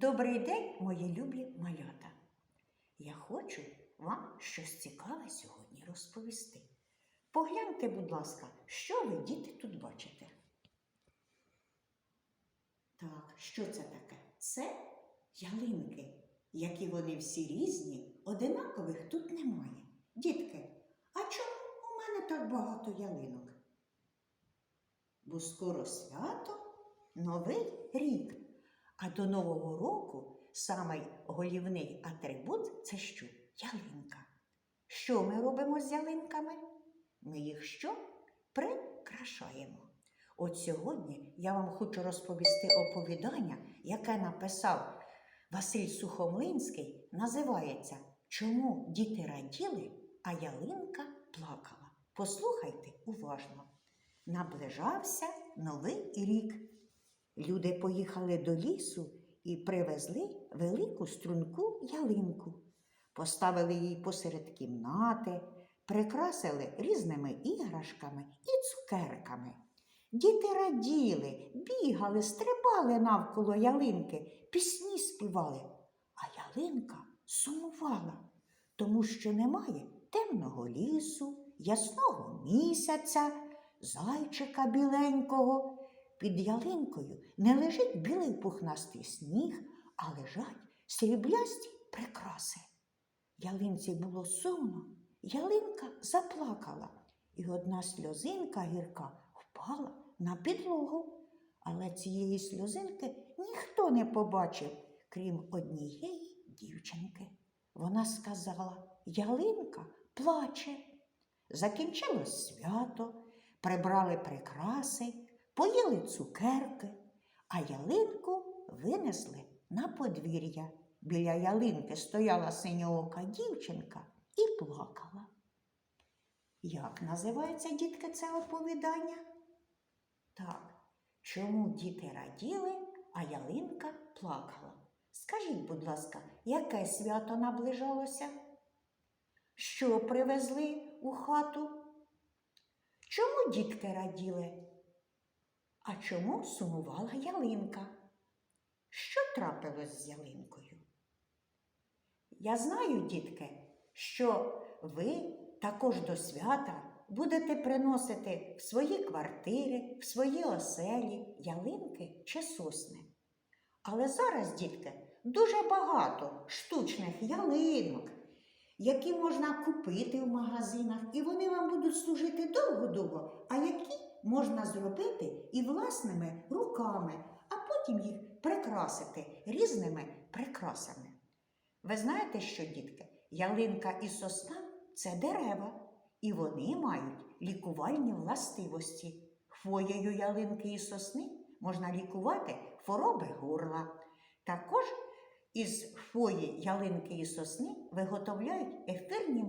Добрий день, мої любі малята. Я хочу вам щось цікаве сьогодні розповісти. Погляньте, будь ласка, що ви, діти, тут бачите. Так, що це таке? Це ялинки, які вони всі різні, одинакових тут немає. Дітки, а чому у мене так багато ялинок? Бо скоро свято, новий рік. А до Нового року самий голівний атрибут це що? Ялинка. Що ми робимо з ялинками? Ми їх що? Прикрашаємо. От сьогодні я вам хочу розповісти оповідання, яке написав Василь Сухомлинський, називається Чому діти раділи, а ялинка плакала. Послухайте уважно. Наближався новий рік. Люди поїхали до лісу і привезли велику струнку ялинку, поставили її посеред кімнати, прикрасили різними іграшками і цукерками. Діти раділи, бігали, стрибали навколо ялинки, пісні співали, а ялинка сумувала, тому що немає темного лісу, ясного місяця, зайчика біленького. Під ялинкою не лежить білий пухнастий сніг, а лежать сріблясті прикраси. Ялинці було сумно, ялинка заплакала, і одна сльозинка гірка впала на підлогу. Але цієї сльозинки ніхто не побачив, крім однієї дівчинки. Вона сказала: Ялинка плаче. Закінчилось свято, прибрали прикраси поїли цукерки, а ялинку винесли на подвір'я. Біля ялинки стояла синьоока дівчинка і плакала. Як називається дітки це оповідання? Так, чому діти раділи, а ялинка плакала? Скажіть, будь ласка, яке свято наближалося? Що привезли у хату? Чому дітки раділи? А чому сумувала ялинка? Що трапилось з ялинкою? Я знаю, дітки, що ви також до свята будете приносити в свої квартири, в свої оселі ялинки чи сосни. Але зараз, дітки, дуже багато штучних ялинок, які можна купити в магазинах, і вони вам будуть служити довго-довго, а які можна зробити і власними руками, а потім їх прикрасити різними прикрасами. Ви знаєте, що, дітки, ялинка і сосна це дерева, і вони мають лікувальні властивості. Хвоєю ялинки і сосни можна лікувати хвороби горла. Також із хвої ялинки і сосни виготовляють ефірні.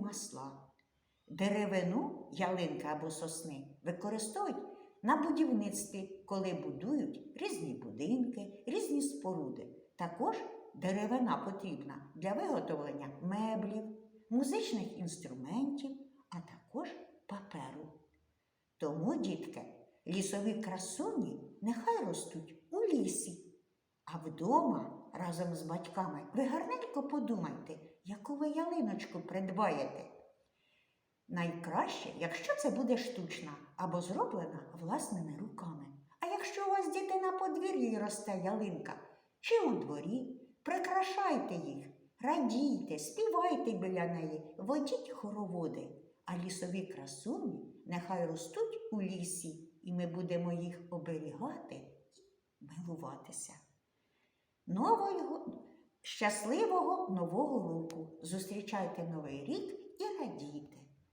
Деревину ялинки або сосни використовують на будівництві, коли будують різні будинки, різні споруди. Також деревина потрібна для виготовлення меблів, музичних інструментів, а також паперу. Тому, дітки, лісові красуні нехай ростуть у лісі, а вдома разом з батьками ви гарненько подумайте, яку ви ялиночку придбаєте. Найкраще, якщо це буде штучна або зроблена власними руками. А якщо у вас діти на подвір'ї росте ялинка чи у дворі, прикрашайте їх, радійте, співайте біля неї, водіть хороводи, а лісові красуні нехай ростуть у лісі, і ми будемо їх оберігати і милуватися. Нового, щасливого нового року! Зустрічайте новий рік і радійте!